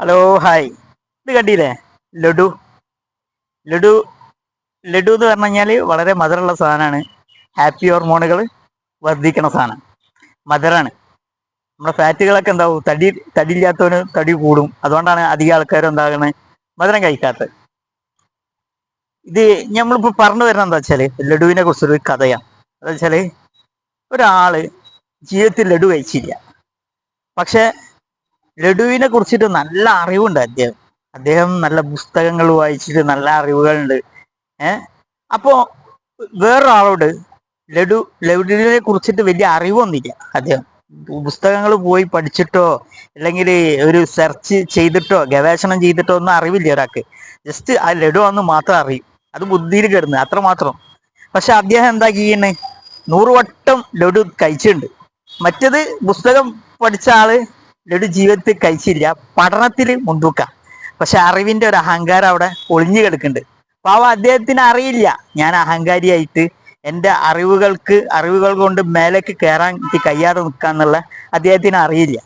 Hello hi. ഇത് കണ്ടില്ലേ? ലഡു. ലഡു ലഡു എന്ന് പറഞ്ഞു കഴിഞ്ഞാൽ വളരെ മധുരമുള്ള സാധനമാണ്. ഹാപ്പി ഹോർമോണുകൾ വർദ്ധിക്കണ സാധനം. മധുരമാണ്. നമ്മുടെ ഫാറ്റുകളൊക്കെ എന്താവും? തടി തടിയില്ലാത്തവന് തടി കൂടും. അതുകൊണ്ടാണ് അധികം ആൾക്കാരും എന്താകുന്നത് മധുരം കഴിക്കാത്തത്. ഇത് നമ്മളിപ്പോൾ പറഞ്ഞു വരുന്നത് എന്താ വെച്ചാൽ ലഡുവിനെ കുറിച്ചൊരു കഥയാണ്. എന്താ വെച്ചാൽ ഒരാൾ ജീവിതത്തിൽ ലഡു കഴിച്ചില്ല. പക്ഷെ ലഡുവിനെ കുറിച്ചിട്ട് നല്ല അറിവുണ്ട് അദ്ദേഹം. അദ്ദേഹം നല്ല പുസ്തകങ്ങൾ വായിച്ചിട്ട് നല്ല അറിവുകളുണ്ട്. ഏഹ് അപ്പോ വേറൊരാളോട് ലഡു ലഡുവിനെ കുറിച്ചിട്ട് വലിയ അറിവൊന്നില്ല അദ്ദേഹം. പുസ്തകങ്ങൾ പോയി പഠിച്ചിട്ടോ അല്ലെങ്കിൽ ഒരു സെർച്ച് ചെയ്തിട്ടോ ഗവേഷണം ചെയ്തിട്ടോ ഒന്നും അറിവില്ല ഒരാൾക്ക്. ജസ്റ്റ് ആ ലഡു എന്ന് മാത്രം അറിയും. അത് ബുദ്ധിയിൽ കിടന്ന് അത്ര മാത്രം. പക്ഷെ അദ്ദേഹം എന്താ ചെയ്യണേ? നൂറുവട്ടം ലഡു കഴിച്ചിട്ടുണ്ട്. മറ്റത് പുസ്തകം പഠിച്ച ആൾ ജീവിതത്തിൽ കഴിച്ചില്ല പഠനത്തിൽ മുൻതൂക്ക. പക്ഷെ അറിവിന്റെ ഒരു അഹങ്കാരം അവിടെ ഒളിഞ്ഞു കിടക്കുന്നുണ്ട്. പാവ അദ്ദേഹത്തിന് അറിയില്ല. ഞാൻ അഹങ്കാരിയായിട്ട് എന്റെ അറിവുകൾക്ക് അറിവുകൾ കൊണ്ട് മേലേക്ക് കയറാൻ എനിക്ക് കഴിയാതെ നിൽക്കാന്നുള്ള അദ്ദേഹത്തിന് അറിയില്ല.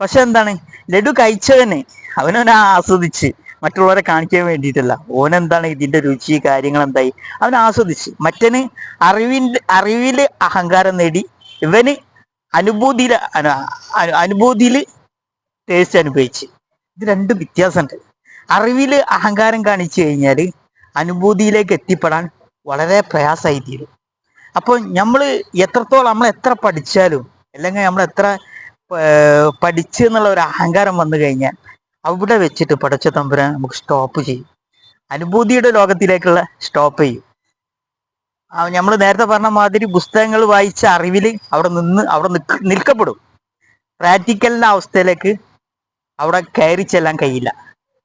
പക്ഷെ എന്താണ്? ലഡു കഴിച്ചവന് അവനവനെ ആസ്വദിച്ച് മറ്റുള്ളവരെ കാണിക്കാൻ വേണ്ടിയിട്ടല്ല. ഓനെന്താണ് ഇതിന്റെ രുചി കാര്യങ്ങൾ എന്തായി? അവൻ ആസ്വദിച്ച്. മറ്റന് അറിവിന്റെ അറിവിൽ അഹങ്കാരം നേടി ഇവന് അനുഭൂതിയിൽ അനുഭൂതിയിൽ ടേസ്റ്റ് അനുഭവിച്ച്. ഇത് രണ്ടും വ്യത്യാസമുണ്ട്. അറിവിൽ അഹങ്കാരം കാണിച്ചു കഴിഞ്ഞാൽ അനുഭൂതിയിലേക്ക് എത്തിപ്പെടാൻ വളരെ പ്രയാസമായി തീരും. അപ്പോൾ നമ്മൾ എത്രത്തോളം നമ്മൾ എത്ര പഠിച്ചാലും അല്ലെങ്കിൽ നമ്മൾ എത്ര പഠിച്ചു എന്നുള്ള ഒരു അഹങ്കാരം വന്നു കഴിഞ്ഞാൽ അവിടെ വെച്ചിട്ട് പഠിച്ച തമ്പുരാൻ നമുക്ക് സ്റ്റോപ്പ് ചെയ്യും. അനുഭൂതിയുടെ ലോകത്തിലേക്കുള്ള സ്റ്റോപ്പ് ചെയ്യും. നമ്മൾ നേരത്തെ പറഞ്ഞ മാതിരി പുസ്തകങ്ങൾ വായിച്ച അറിവിൽ അവിടെ നിന്ന് അവിടെ നിൽക്കപ്പെടും. പ്രാക്ടിക്കലിന്റെ അവസ്ഥയിലേക്ക് അവിടെ കയറി ചെല്ലാൻ കഴിയില്ല.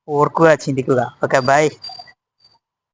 ഓർക്കുക ചിന്തിക്കുക. Okay bye